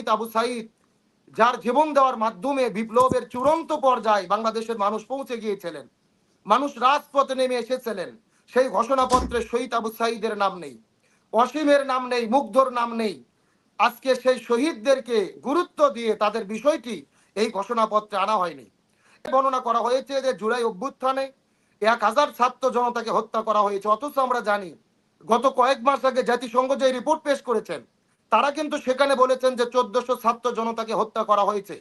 শহীদ আবু সাইদ, যার জীবন দেওয়ার মাধ্যমে বিপ্লবের চূড়ান্ত পর্যায়ে বাংলাদেশের মানুষ পৌঁছে গিয়েছিলেন, মানুষ রাজপথে নেমে এসেছিলেন, সেই ঘোষণাপত্রে শহীদ আবু সাইদের নাম নেই, অসীমের নাম নেই, মুগ্ধর নাম নেই। আজকে সেই শহীদদেরকে গুরুত্ব দিয়ে তাদের বিষয়টি এই ঘোষণাপত্রে আনা হয়নি। বর্ণনা করা হয়েছে যে জুলাই অভ্যুত্থানে এক হাজার ছাত্র জনতাকে হত্যা করা হয়েছে, অথচ আমরা জানি গত কয়েক মাস আগে জাতিসংঘ যে রিপোর্ট পেশ করেছেন তারা কিন্তু সেখানে বলেছেন যে চোদ্দশো ছাত্র জনতাকে হত্যা করা হয়েছে।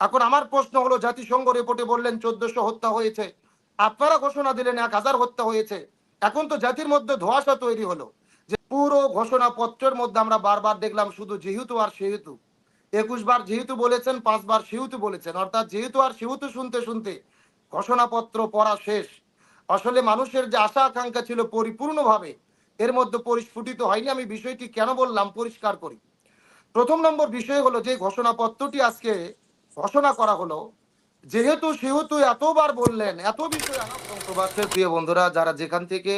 এখন আমার প্রশ্ন হলো, জাতিসংঘ রিপোর্টে বললেন চোদ্দশো হত্যা হয়েছে। আপনারা ঘোষণা দিলেন এক হাজার হত্যা হয়েছে। এখন তো জাতির মধ্যে ধোঁয়াশা তৈরি হলো যে পুরো ঘোষণাপত্রের মধ্যে আমরা বারবার দেখলাম শুধু যেহেতু আর সেহেতু। একুশ বার যেহেতু বলেছেন পাঁচবার সেহেতু বলেছেন। অর্থাৎ যেহেতু আর সেহেতু শুনতে শুনতে ঘোষণাপত্র পড়া শেষ। আসলে মানুষের যে আশা আকাঙ্ক্ষা ছিল পরিপূর্ণভাবে এর মধ্যে পরিস্ফুটিত হয়নি। আমি বিষয়টি কেন বললাম? পরিষ্কার করি। প্রথম নম্বর বিষয় হলো যে ঘোষণাপত্রটি আজকে ঘোষণা করা হলো, যেহেতু সেহেতু এতবার বললেন, এত বিষয় প্রিয় বন্ধুরা, যারা যেখান থেকে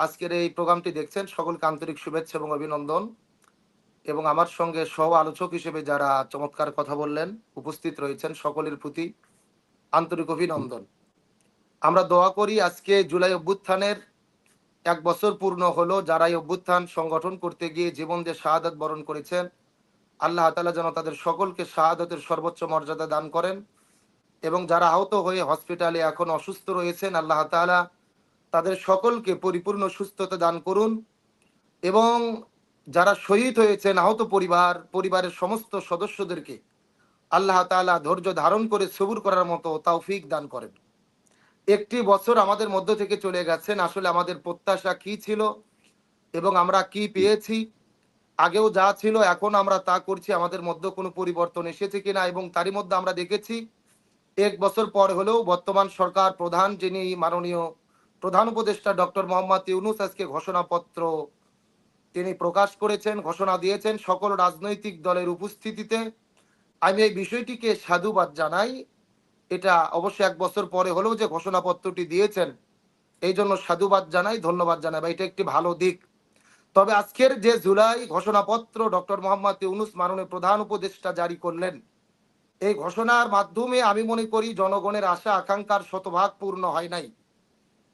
আজকের এই প্রোগ্রামটি দেখছেন, সকলকে আন্তরিক শুভেচ্ছা এবং অভিনন্দন। এবং আমার সঙ্গে সহ আলোচক হিসেবে যারা চমৎকার কথা বললেন, উপস্থিত রয়েছেন, সকলের প্রতি আন্তরিক অভিনন্দন। আমরা দোয়া করি আজকে জুলাই অভ্যুত্থানের এক বছর পূর্ণ হলো যারা এই অভ্যুত্থান সংগঠন করতে গিয়ে জীবন দিয়ে শাহাদাত বরণ করেছেন। আল্লাহ তালা যেন তাদের সকলকে শাহাদতের সর্বোচ্চ মর্যাদা দান করেন এবং যারা আহত হয়ে হসপিটালে এখন অসুস্থ রয়েছেন, আল্লাহ তাআলা তাদের সকলকে পরিপূর্ণ সুস্থতা দান করুন এবং যারা শহীদ হয়েছেন, আহত পরিবার, পরিবারের সমস্ত সদস্যদেরকে আল্লাহ তাআলা ধৈর্য ধারণ করে সবুর করার মতো তৌফিক দান করেন। একটি বছর আমাদের মধ্য থেকে চলে গেছেন। আসলে আমাদের প্রত্যাশা কি ছিল এবং আমরা কি পেয়েছি? আগেও যা ছিল, এখন আমরা তা করছি। আমাদের মধ্যে কোনো পরিবর্তন এসেছে কিনা এবং তারই মধ্যে আমরা দেখেছি, এক বছর পর হলেও বর্তমান সরকার প্রধান যিনি মাননীয় প্রধান উপদেষ্টা ডক্টর মোহাম্মদ ইউনুস, আজকে ঘোষণাপত্র তিনি প্রকাশ করেছেন, ঘোষণা দিয়েছেন সকল রাজনৈতিক দলের উপস্থিতিতে। আমি এই বিষয়টিকে সাধুবাদ জানাই। এটা অবশ্যই এক বছর পরে হলেও যে ঘোষণাপত্রটি দিয়েছেন, এই জন্য সাধুবাদ জানাই, ধন্যবাদ জানাই বা এটা একটি ভালো দিক। তবে আজকের যে জুলাই ঘোষণাপত্র ডক্টর মোহাম্মদ ইউনুস মাননীয় প্রধান উপদেষ্টা জারি করলেন, এই ঘোষণার মাধ্যমে আমি মনে করি জনগণের আশা, আকাঙ্ক্ষার শতভাগ পূর্ণ হয় নাই।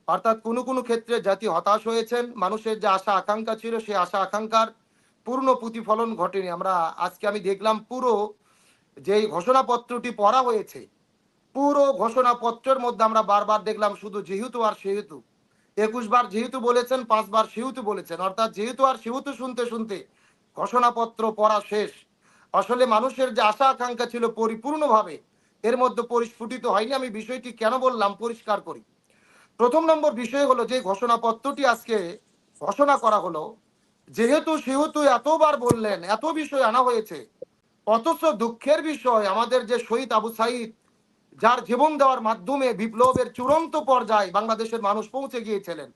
অর্থাৎ কোনো কোনো ক্ষেত্রে জাতি হতাশ হয়েছেন, মানুষের যে আশা, আকাঙ্ক্ষা ছিল সেই আশা, আকাঙ্ক্ষার পূর্ণ প্রতিফলন ঘটেনি। আমরা আজকে আমি দেখলাম পুরো যে ঘোষণাপত্রটি পড়া হয়েছে পুরো ঘোষণাপত্রের মধ্যে আমরা বারবার দেখলাম শুধু যেহেতু আর সেহেতু। একুশ বার যেহেতু বলেছেন, পাঁচবার সেহেতু বলেছেন। অর্থাৎ যেহেতু আর সেহেতু শুনতে শুনতে ঘোষণাপত্র পড়া শেষ। আসলে মানুষের যে আশা আকাঙ্ক্ষা ছিল পরিপূর্ণভাবে, এর মধ্যে পরিস্ফুটিত হয়নি। আমি বিষয়টি কেন বললাম পরিষ্কার করি। প্রথম নম্বর বিষয় হলো যে ঘোষণাপত্রটি আজকে ঘোষণা করা হলো, যেহেতু সেহেতু এতবার বললেন, এত বিষয় আনা হয়েছে, অথচ দুঃখের বিষয় আমাদের যে শহীদ আবু সাইদ যার জীবন দেওয়ার মাধ্যমে বিপ্লবের চূড়ান্ত পর্যায়ে বাংলাদেশের মানুষ পৌঁছে গিয়েছিলেন।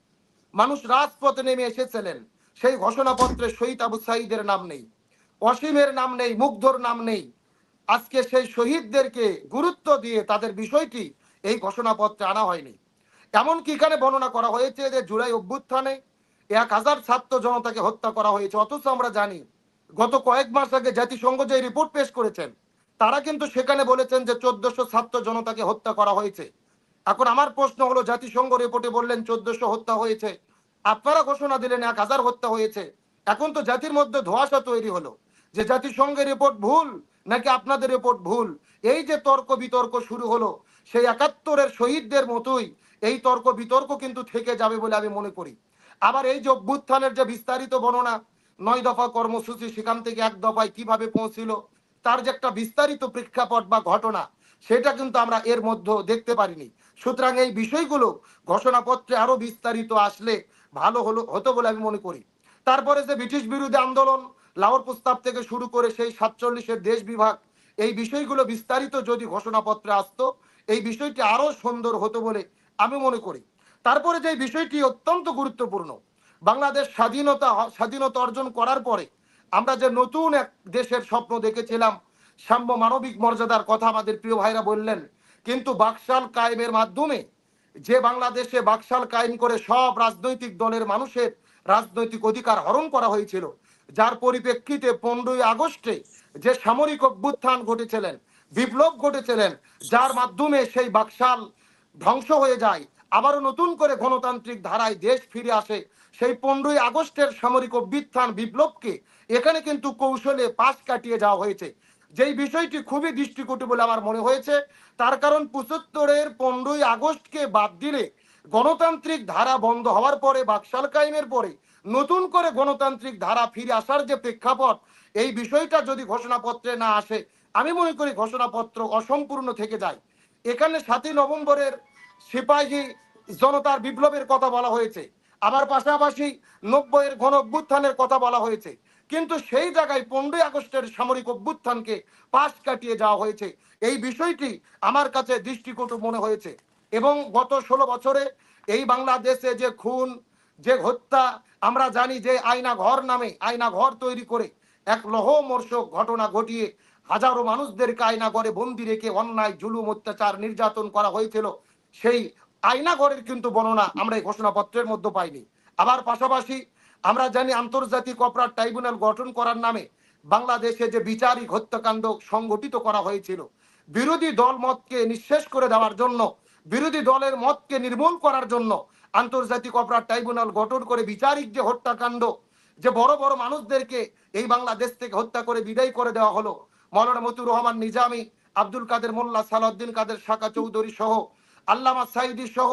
মানুষ রাজপথে নেমে এসেছিলেন। সেই ঘোষণাপত্রে শহীদ আবু সাইদের নাম নেই, অসীমের নাম নেই, মুগ্ধর নাম নেই। আজকে সেই শহীদদেরকে গুরুত্ব দিয়ে তাদের বিষয়টি এই ঘোষণাপত্রে আনা হয়নি। এমনকি এখানে বর্ণনা করা হয়েছে যে জুলাই অভ্যুত্থানে এক হাজার ছাত্র জনতাকে হত্যা করা হয়েছে। অথচ আমরা জানি, গত কয়েক মাস আগে জাতিসংঘ যে রিপোর্ট পেশ করেছেন তারা কিন্তু সেখানে বলেছেন যে চোদ্দশো ছাত্র জনতাকে হত্যা করা হয়েছে। এখন আমার প্রশ্ন হলো, জাতিসংঘ রিপোর্টে বললেন চোদ্দশো হত্যা হয়েছে। আপনারা ঘোষণা দিলেন এক হাজার হত্যা হয়েছে। এখন তো জাতির মধ্যে ধোঁয়াশা তৈরি হলো যে জাতিসংঘের রিপোর্ট ভুল নাকি আপনাদের রিপোর্ট ভুল? এই যে তর্ক বিতর্ক শুরু হলো, সেই একাত্তরের শহীদদের মতোই এই তর্ক বিতর্ক কিন্তু থেকে যাবে বলে আমি মনে করি। আবার এই যে অভ্যুত্থানের যে বিস্তারিত বর্ণনা, নয় দফা কর্মসূচি সেখান থেকে এক দফায় কীভাবে পৌঁছিল তার যে একটা বিস্তারিত প্রেক্ষাপট বা ঘটনা, সেটা কিন্তু আমরা এর মধ্যে দেখতে পারিনি। সুতরাং এই বিষয়গুলো ঘোষণাপত্রে আরও বিস্তারিত আসলে ভালো হলো, হতো বলে আমি মনে করি। তারপরে যে ব্রিটিশ বিরোধী আন্দোলন, লাহোর প্রস্তাব থেকে শুরু করে সেই সাতচল্লিশের দেশ বিভাগ, এই বিষয়গুলো বিস্তারিত যদি ঘোষণাপত্রে আসতো, এই বিষয়টি আরও সুন্দর হতো বলে আমি মনে করি। তারপরে যে বিষয়টি অত্যন্ত গুরুত্বপূর্ণ, বাংলাদেশ স্বাধীনতা স্বাধীনতা অর্জন করার পরে আমরা যে নতুন এক দেশের স্বপ্ন দেখেছিলাম, সাম্য মানবিক মর্যাদার কথা আমাদের প্রিয় ভাইরা বললেন, কিন্তু বাকশাল কায়েমের মাধ্যমে যে বাংলাদেশে বাকশাল কায়েম করে সব রাজনৈতিক দলের মানুষের রাজনৈতিক অধিকার হরণ করা হয়েছিল, যার পরিপ্রেক্ষিতে পনেরোই আগস্টে যে সামরিক অভ্যুত্থান ঘটেছিলেন, বিপ্লব ঘটেছিলেন, যার মাধ্যমে সেই বাকশাল ধ্বংস হয়ে যায়, আবারও নতুন করে গণতান্ত্রিক ধারায় দেশ ফিরে আসে সেই পনেরোই আগস্টের সামরিক অভ্যুত্থান বিপ্লবকে এখানে কিন্তু কৌশলে পাশ কাটিয়ে যাওয়া হয়েছে। যেই বিষয়টি খুবই দৃষ্টিকটু বলে আমার মনে হয়েছে, তার কারণ পঁচাত্তরের পনেরোই আগস্টকে বাদ দিলে গণতান্ত্রিক ধারা বন্ধ হওয়ার পরে, বাকশাল কায়েমের পরে নতুন করে গণতান্ত্রিক ধারা ফিরে আসার যে প্রেক্ষাপট, এই বিষয়টা যদি ঘোষণাপত্রে না আসে, আমি মনে করি ঘোষণাপত্র অসম্পূর্ণ থেকে যায়। এখানে সাতই নভেম্বরের সিপাহী জনতার বিপ্লবের কথা বলা হয়েছে। আবার পাশাপাশি নব্বইয়ের ঘন অভ্যুত্থানের কথা বলা হয়েছে। কিন্তু সেই জায়গায় পনেরোই আগস্টের সামরিক অভ্যুত্থানকে পাশ কাটিয়ে যাওয়া হয়েছে। এই বিষয়টি আমার কাছে দৃষ্টিকটু মনে হয়েছে। এবং গত ষোলো বছরে এই বাংলাদেশে যে খুন, যে হত্যা, আমরা জানি যে আয়না ঘর নামে আয়না ঘর তৈরি করে এক লহমর্ষক ঘটনা ঘটিয়ে হাজারো মানুষদেরকে আয়না ঘরে বন্দি রেখে অন্যায়, জুলুম, অত্যাচার, নির্যাতন করা হয়েছিল। সেই আয়না ঘরের কিন্তু বর্ণনা আমরা এই ঘোষণাপত্রের মধ্যে পাইনি। আবার পাশাপাশি আমরা জানি আন্তর্জাতিক অপরাধ ট্রাইব্যুনাল গঠন করার নামে বাংলাদেশে যে বিচারিক হত্যাকাণ্ড সংগঠিত করা হয়েছিল, বিরোধী দল মতকে নিঃশেষ করে দেওয়ার জন্য, বিরোধী দলের মতকে নির্মূল করার জন্য আন্তর্জাতিক অপরাধ ট্রাইব্যুনাল গঠন করে বিচারিক যে হত্যাকাণ্ড, যে বড় বড় মানুষদেরকে এই বাংলাদেশ থেকে হত্যা করে বিদায় করে দেওয়া হলো, মৌলানা মতুর রহমান নিজামী, আব্দুল কাদের মোল্লা সালাউদ্দিন কাদের শাখা চৌধুরী সহ আল্লামা সাইদি সহ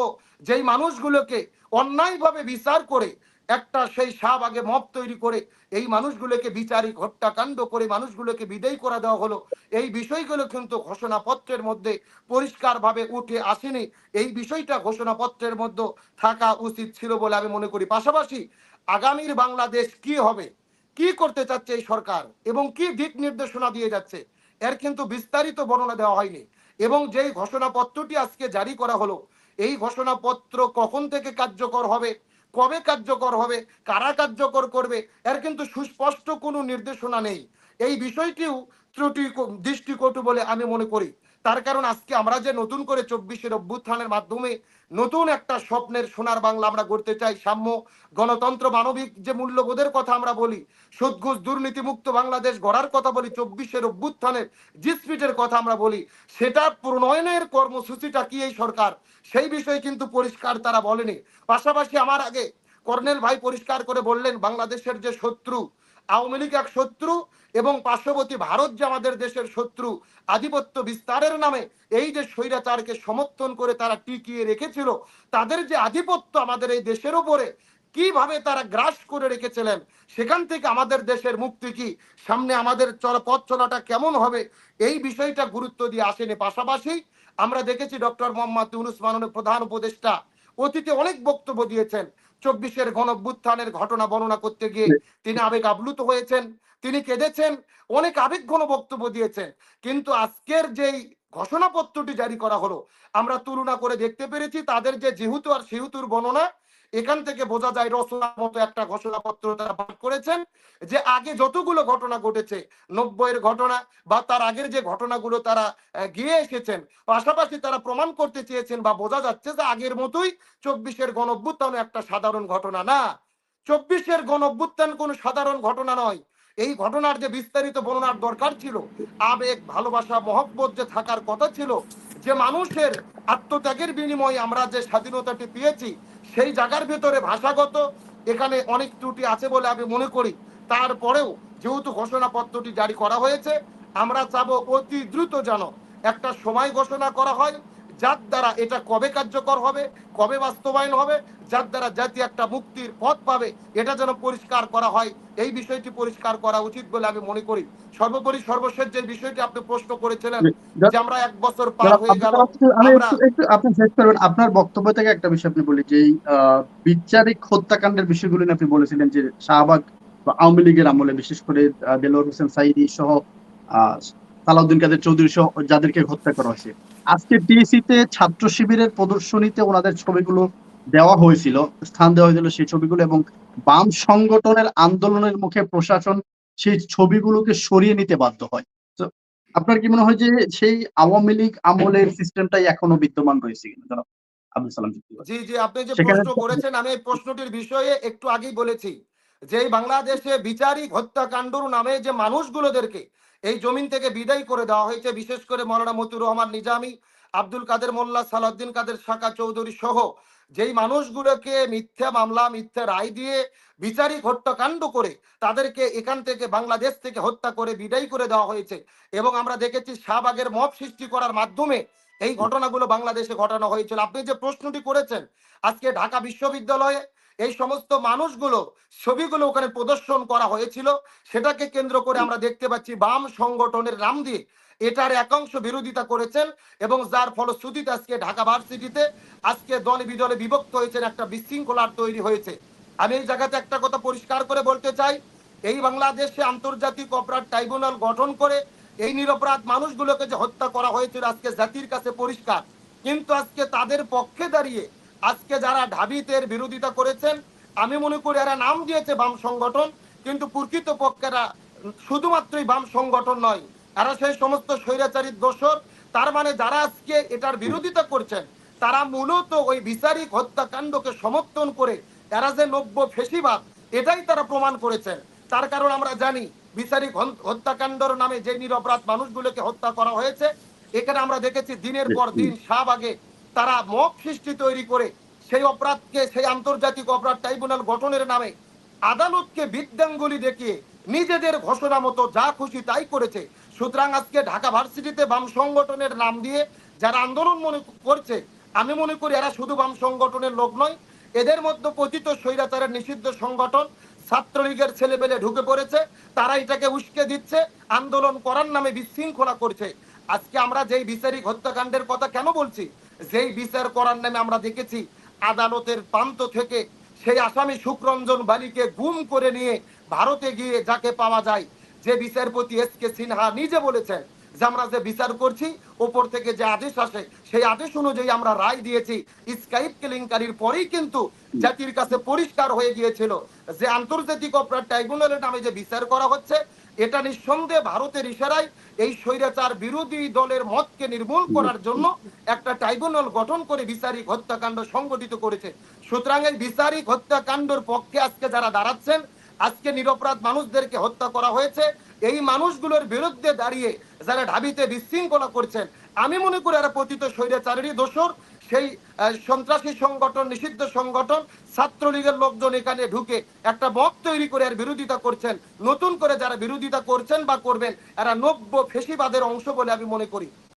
যেই মানুষগুলোকে অন্যায়ভাবে বিচার করে, একটা সেই শাহবাগে মব তৈরি করে, এই মানুষগুলোকে বিচারিক হত্যাকাণ্ড করে মানুষগুলোকে বিদায় করে দেওয়া হলো, এই বিষয়গুলো কিন্তু ঘোষণাপত্রের মধ্যে পরিষ্কারভাবে উঠে আসেনি। এই বিষয়টা ঘোষণাপত্রের মধ্যে থাকা উচিত ছিল বলে আমি মনে করি। পাশাপাশি আগামীর বাংলাদেশ কি হবে, কি করতে চাচ্ছে এই সরকার এবং কি দিক নির্দেশনা দিয়ে যাচ্ছে, এর কিন্তু বিস্তারিত বর্ণনা দেওয়া হয়নি। এবং যেই ঘোষণাপত্রটি আজকে জারি করা হলো, এই ঘোষণাপত্র কখন থেকে কার্যকর হবে, কবে কার্যকর হবে, কারা কার্যকর করবে, এর কিন্তু সুস্পষ্ট কোনো নির্দেশনা নেই। এই বিষয়টিও ত্রুটি দৃষ্টিকটু বলে আমি মনে করি। তার কারণ আজকে আমরা যে নতুন করে চব্বিশের অভ্যুত্থানের মাধ্যমে নতুন একটা স্বপ্নের সোনার বাংলা আমরা গড়তে চাই, সাম্য গণতন্ত্র মানবিক যে মূল্যবোধের কথা আমরা বলি সুদ ঘুষ দুর্নীতি মুক্ত বাংলাদেশ গড়ার কথা বলি, চব্বিশের অভ্যুত্থানের জিসপিটের কথা আমরা বলি, সেটা প্রণয়নের কর্মসূচিটা কি এই সরকার? সেই বিষয়ে কিন্তু পরিষ্কার তারা বলেনি। পাশাপাশি আমার আগে কর্নেল ভাই পরিষ্কার করে বললেন, বাংলাদেশের যে শত্রু আওয়ামী লীগ এক শত্রু এবং পার্শ্ববর্তী ভারত যে আমাদের দেশের শত্রু, আধিপত্য বিস্তারের নামে এই যে স্বৈরাচারকে সমর্থন করে তারা টিকিয়ে রেখেছিল, তাদের যে আধিপত্য আমাদের এই দেশের উপরে, কীভাবে তারা গ্রাস করে রেখেছিলেন, সেখান থেকে আমাদের দেশের মুক্তি কি, সামনে আমাদের পথ চলাটা কেমন হবে, এই বিষয়টা গুরুত্ব দিয়ে আসেনি। পাশাপাশি আমরা দেখেছি ডক্টর মোহাম্মদ ইউনুস প্রধান উপদেষ্টা অতীতে অনেক বক্তব্য দিয়েছেন চব্বিশের গণভ্যুত্থানের ঘটনা বর্ণনা করতে গিয়ে তিনি আবেগ আপ্লুত হয়েছেন তিনি কেঁদেছেন অনেক আবেগ ঘন বক্তব্য দিয়েছেন। কিন্তু আজকের যেই ঘোষণাপত্রটি জারি করা হলো আমরা তুলনা করে দেখতে পেরেছি তাদের যে যেহেতু আর সেহেতুর বর্ণনা এখান থেকে বোঝা যায় রচনার মতো একটা ঘোষণাপত্র তারা পাঠ করেছেন যে আগে যতগুলো ঘটনা ঘটেছে, নব্বইয়ের ঘটনা বা তার আগের যে ঘটনাগুলো তারা গিয়ে এসেছেন, পাশাপাশি তারা প্রমাণ করতে চেয়েছেন বা বোঝা যাচ্ছে যে আগের মতোই চব্বিশের গণ একটা সাধারণ ঘটনা না। চব্বিশের গণ অভ্যুত্থান কোনো সাধারণ ঘটনা নয়। এই ঘটনার যে বিস্তারিত বর্ণনার দরকার ছিল, আবেগ, ভালোবাসা, মহব্বত যে থাকার কথা ছিল, যে মানুষের আত্মত্যাগের বিনিময়ে আমরা যে স্বাধীনতাটি পেয়েছি সেই জায়গার ভেতরে ভাষাগত এখানে অনেক ত্রুটি আছে বলে আমি মনে করি। তারপরেও যেহেতু ঘোষণাপত্রটি জারি করা হয়েছে, আমরা চাবো অতি দ্রুত যেন একটা সময় ঘোষণা করা হয়। যার দ্বারা এটা কবে কার্যকর হবে কবে বাস্তবায়ন হবে যার দ্বারা জাতি একটা মুক্তির পথ পাবে এটা যেন পরিষ্কার করা হয় এই বিষয়টি পরিষ্কার করা উচিত বলে আমি মনে করি। সর্বোপরি সর্বশেষ যে বিষয়টি আপনি প্রশ্ন করেছিলেন যে আমরা এক বছর পার হয়ে গেল আপনি শেষ করবেন। আপনার বক্তব্য থেকে একটা বিষয় আপনি বলি যে বিচারিক হত্যাকাণ্ডের বিষয়গুলো আপনি বলেছিলেন যে শাহবাগ আওয়ামী লীগের আমলে বিশেষ করে দেলোয়ার হোসেন সাইদি সহ সালাউদ্দিন কাদের চৌধুরী সহ যাদেরকে হত্যা করা হয়েছে। আজকে টিএসিতে ছাত্র শিবিরের প্রদর্শনীতে ওনাদের ছবিগুলো দেওয়া হয়েছিল স্থান দেওয়া হয়েছিল সেই ছবিগুলো এবং বাম সংগঠনের আন্দোলনের মুখে প্রশাসন সেই ছবিগুলোকে সরিয়ে নিতে বাধ্য হয়। তো আপনার কি মনে হয় যে সেই আওয়ামী লীগ আমলের সিস্টেমটাই এখনও বিদ্যমান রয়েছে কিনা? আব্দুল সালাম জি জি আপনি যে প্রশ্ন করেছেন আমি এই প্রশ্নটির বিষয়ে একটু আগেই বলেছি যে বাংলাদেশে বিচারিক হত্যাকাণ্ডর নামে যে মানুষগুলোদেরকে এই জমিন থেকে বিদায় করে দেওয়া হয়েছে। বিশেষ করে মৌলানা মতুর রহমান নিজামী, আব্দুল কাদের মোল্লা, সালাউদ্দিন কাদের শাখা চৌধুরী সহ যেই মানুষগুলোকে মিথ্যা মামলা, মিথ্যা রায় দিয়ে বিচারিক হত্যাকাণ্ড করে তাদেরকে এখান থেকে বাংলাদেশ থেকে হত্যা করে বিদায় করে দেওয়া হয়েছে এবং আমরা দেখেছি শাহবাগের মব সৃষ্টি করার মাধ্যমে এই ঘটনাগুলো বাংলাদেশে ঘটানো হয়েছিল। আপনি যে প্রশ্নটি করেছেন, আজকে ঢাকা বিশ্ববিদ্যালয়ে এই সমস্ত মানুষগুলো, ছবিগুলো ওখানে প্রদর্শন করা হয়েছিল। সেটাকে কেন্দ্র করে আমরা দেখতে পাচ্ছি বাম সংগঠনের নাম দিয়ে এটার একাংশ বিরোধিতা করেছেন এবং যার ফলশ্রুতিতে আজকে ঢাকা ভার্সিটিতে আজকে দলে বিদলে বিভক্ত হয়েছেন একটা বিশৃঙ্খলার তৈরি হয়েছে। আমি এই জায়গাতে একটা কথা পরিষ্কার করে বলতে চাই, এই বাংলাদেশে আন্তর্জাতিক অপরাধ ট্রাইব্যুনাল গঠন করে এই নিরপরাধ মানুষগুলোকে যে হত্যা করা হয়েছিল আজকে জাতির কাছে পরিষ্কার। কিন্তু আজকে তাদের পক্ষে দাঁড়িয়ে আজকে যারা ঢাবিতের বিরোধিতা করেছেন আমি মনে করি এরা নাম দিয়েছে বাম সংগঠন কিন্তু প্রকৃত পক্ষেরা শুধুমাত্রই বাম সংগঠন নয় এরা সেই সমস্ত স্বৈরাচারী দোষর। তার মানে যারা আজকে এটার বিরোধিতা করছেন তারা মূলত ওই বিচারিক হত্যাকাণ্ডকে সমর্থন করে এরা যে নব্য ফেসিবাদ এটাই তারা প্রমাণ করেছেন। তার কারণ আমরা জানি বিচারিক হত্যাকাণ্ডর নামে যে নিরপরাধ মানুষগুলোকে হত্যা করা হয়েছে এখানে আমরা দেখেছি দিনের পর দিন শাহবাগে তারা মক সৃষ্টি তৈরি করে সেই অপরাধকে, সেই আন্তর্জাতিক অপরাধ ট্রাইব্যুনাল গঠনের নামে আদালতকে বিদ্যাঙ্গুলি দেখিয়ে নিজেদের ঘোষণা মতো যা খুশি তাই করেছে। সুতরাং আজকে ঢাকা ভার্সিটিতে বাম সংগঠনের নাম দিয়ে যারা আন্দোলন মনে করছে, আমি মনে করি এরা শুধু বাম সংগঠনের লোক নয়, এদের মধ্যে পতিত স্বৈরাচারের নিষিদ্ধ সংগঠন ছাত্রলীগের ছেলেপেলে ঢুকে পড়েছে, তারা এটাকে উস্কে দিচ্ছে, আন্দোলন করার নামে বিশৃঙ্খলা করছে। আজকে আমরা যেই বিচারিক হত্যাকাণ্ডের কথা কেন বলছি? যেই বিচার করার নামে আমরা দেখেছি, আদালতের প্রান্ত থেকে সেই আসামি সুকরঞ্জন বালিকে গুম করে নিয়ে ভারতে গিয়ে যাকে পাওয়া যায়, যে বিচারপতি এস কে সিনহা নিজে বলেছেন যে আমরা যে বিচার করছি, ওপর থেকে যে আদেশ আসে, সেই আদেশ অনুযায়ী আমরা রায় দিয়েছি। স্কাইপ কেলেঙ্কারির পরেই কিন্তু জাতির কাছে পরিষ্কার হয়ে গিয়েছিল যে আন্তর্জাতিক অপরাধ ট্রাইব্যুনালের নামে যে বিচার করা হচ্ছে এটা নিঃসন্দেহে ভারতের ইশারায় এই স্বৈরাচার বিরোধী দলের মতকে নির্মূল করার জন্য একটা ট্রাইব্যুনাল গঠন করে বিচারিক হত্যাকাণ্ড সংগঠিত করেছে। সুতরাং এই বিচারিক হত্যাকাণ্ডের পক্ষে আজকে যারা দাঁড়াচ্ছেন, আজকে নিরপরাধ মানুষদেরকে হত্যা করা হয়েছে, এই মানুষগুলোর বিরুদ্ধে দাঁড়িয়ে যারা ঢাবিতে বিশৃঙ্খলা করছেন, আমি মনে করি এরা পতিত স্বৈরাচারেরই দোষর। সেই সন্ত্রাসী সংগঠন, নিষিদ্ধ সংগঠন, ছাত্রলীগের লোকজন এখানে ঢুকে একটা বক তৈরি করে আর বিরোধিতা করছেন। নতুন করে যারা বিরোধিতা করছেন বা করবেন, এরা নব্য ফেসিবাদের অংশ বলে আমি মনে করি।